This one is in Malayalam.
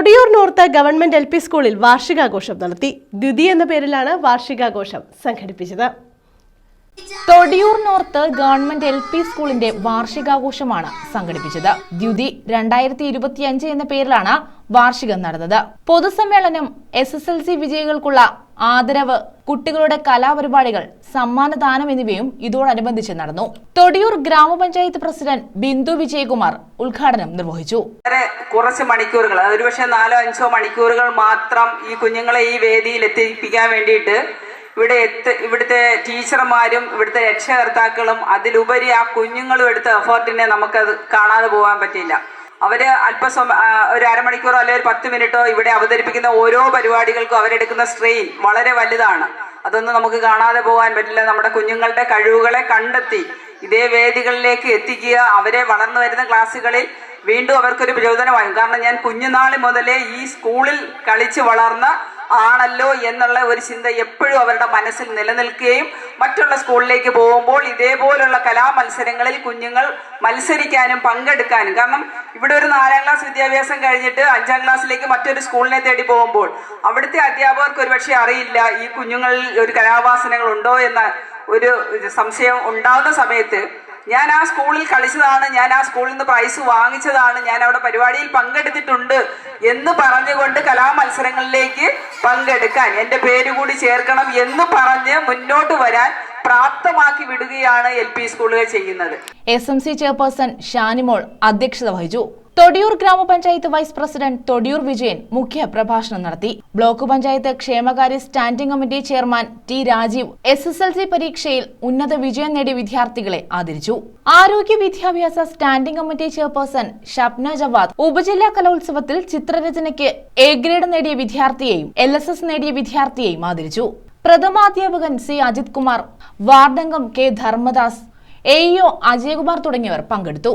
Thodiyoor north government L P സ്കൂളിൽ വാർഷികാഘോഷം നടത്തി. ദ്വിതി എന്ന പേരിലാണ് വാർഷികാഘോഷം സംഘടിപ്പിച്ചത്. Thodiyoor north government L P സ്കൂളിന്റെ വാർഷികാഘോഷമാണ് സംഘടിപ്പിച്ചത്. ദ്യുതി രണ്ടായിരത്തി ഇരുപത്തിയഞ്ച് എന്ന പേരിലാണ് വാർഷികം നടന്നത്. പൊതുസമ്മേളനം എസ് എസ് എൽ സി വിജയികൾക്കുള്ള ആദരവ് കുട്ടികളുടെ കലാപരിപാടികൾ സമ്മാനദാനം എന്നിവയും ഇതോടനുബന്ധിച്ച് നടന്നു. തൊടിയൂർ ഗ്രാമപഞ്ചായത്ത് പ്രസിഡന്റ് ബിന്ദു വിജയകുമാർ ഉദ്ഘാടനം നിർവഹിച്ചു. കുറച്ച് മണിക്കൂറുകൾ ഒരുപക്ഷെ നാലോ അഞ്ചോ മണിക്കൂറുകൾ മാത്രം ഈ കുഞ്ഞുങ്ങളെ ഈ വേദിയിൽ എത്തിപ്പിക്കാൻ വേണ്ടിയിട്ട് ഇവിടെ എത്ത് ഇവിടുത്തെ ടീച്ചർമാരും ഇവിടുത്തെ രക്ഷകർത്താക്കളും അതിലുപരി ആ കുഞ്ഞുങ്ങളും എടുത്ത എഫേർട്ടിനെ നമുക്കത് കാണാതെ പോകാൻ പറ്റില്ല അവർ അല്പസമ ഒരു അരമണിക്കൂറോ അല്ലെങ്കിൽ ഒരു പത്ത് മിനിറ്റോ ഇവിടെ അവതരിപ്പിക്കുന്ന ഓരോ പരിപാടികൾക്കും അവരെടുക്കുന്ന സ്ട്രെയിൻ വളരെ വലുതാണ്. അതൊന്നും നമുക്ക് കാണാതെ പോകാൻ പറ്റില്ല. നമ്മുടെ കുഞ്ഞുങ്ങളുടെ കഴിവുകളെ കണ്ടെത്തി ഇതേ വേദികളിലേക്ക് എത്തിക്കുക അവരെ വളർന്നു വരുന്ന ക്ലാസ്സുകളിൽ വീണ്ടും അവർക്കൊരു പ്രചോദനമാകും. കാരണം ഞാൻ കുഞ്ഞുനാൾ മുതലേ ഈ സ്കൂളിൽ കളിച്ച് വളർന്ന ആണല്ലോ എന്നുള്ള ഒരു ചിന്ത എപ്പോഴും അവരുടെ മനസ്സിൽ നിലനിൽക്കുകയും മറ്റുള്ള സ്കൂളിലേക്ക് പോകുമ്പോൾ ഇതേപോലുള്ള കലാമത്സരങ്ങളിൽ കുഞ്ഞുങ്ങൾ മത്സരിക്കാനും പങ്കെടുക്കാനും. കാരണം ഇവിടെ ഒരു നാലാം ക്ലാസ് വിദ്യാഭ്യാസം കഴിഞ്ഞിട്ട് അഞ്ചാം ക്ലാസ്സിലേക്ക് മറ്റൊരു സ്കൂളിനെ തേടി പോകുമ്പോൾ അവിടുത്തെ അധ്യാപകർക്ക് ഒരുപക്ഷെ അറിയില്ല ഈ കുഞ്ഞുങ്ങളിൽ ഒരു കലാവാസനകൾ ഉണ്ടോ എന്ന ഒരു സംശയം ഉണ്ടാകുന്ന സമയത്ത് ഞാൻ ആ സ്കൂളിൽ കളിച്ചതാണ് ഞാൻ ആ സ്കൂളിൽ നിന്ന് പ്രൈസ് വാങ്ങിച്ചതാണ് ഞാൻ അവിടെ പരിപാടിയിൽ പങ്കെടുത്തിട്ടുണ്ട് എന്ന് പറഞ്ഞുകൊണ്ട് കലാമത്സരങ്ങളിലേക്ക് പങ്കെടുക്കാൻ എന്റെ പേര് കൂടി ചേർക്കണം എന്ന് പറഞ്ഞ് മുന്നോട്ട് വരാൻ പ്രാപ്തമാക്കി വിടുകയാണ് എൽ പി സ്കൂളുകൾ ചെയ്യുന്നത്. S M C chairperson Shanimol അധ്യക്ഷത വഹിച്ചു. തൊടിയൂർ ഗ്രാമപഞ്ചായത്ത് വൈസ് പ്രസിഡന്റ് തൊടിയൂർ വിജയൻ മുഖ്യ പ്രഭാഷണം നടത്തി. ബ്ലോക്ക് പഞ്ചായത്ത് ക്ഷേമകാര്യ standing committee chairman T Rajeev S S L C പരീക്ഷയിൽ ഉന്നത വിജയം നേടിയ വിദ്യാർത്ഥികളെ ആദരിച്ചു. ആരോഗ്യ വിദ്യാഭ്യാസ standing committee chairperson Shabna Jawad ഉപജില്ലാ കലോത്സവത്തിൽ ചിത്രരചനയ്ക്ക് എ ഗ്രേഡ് നേടിയ വിദ്യാർത്ഥിയെയും എൽ എസ് എസ് നേടിയ വിദ്യാർത്ഥിയെയും ആദരിച്ചു. പ്രഥമാധ്യാപകൻ C Ajith Kumar വാർഡംഗം K Dharmadas A EO Ajayakumar തുടങ്ങിയവർ പങ്കെടുത്തു.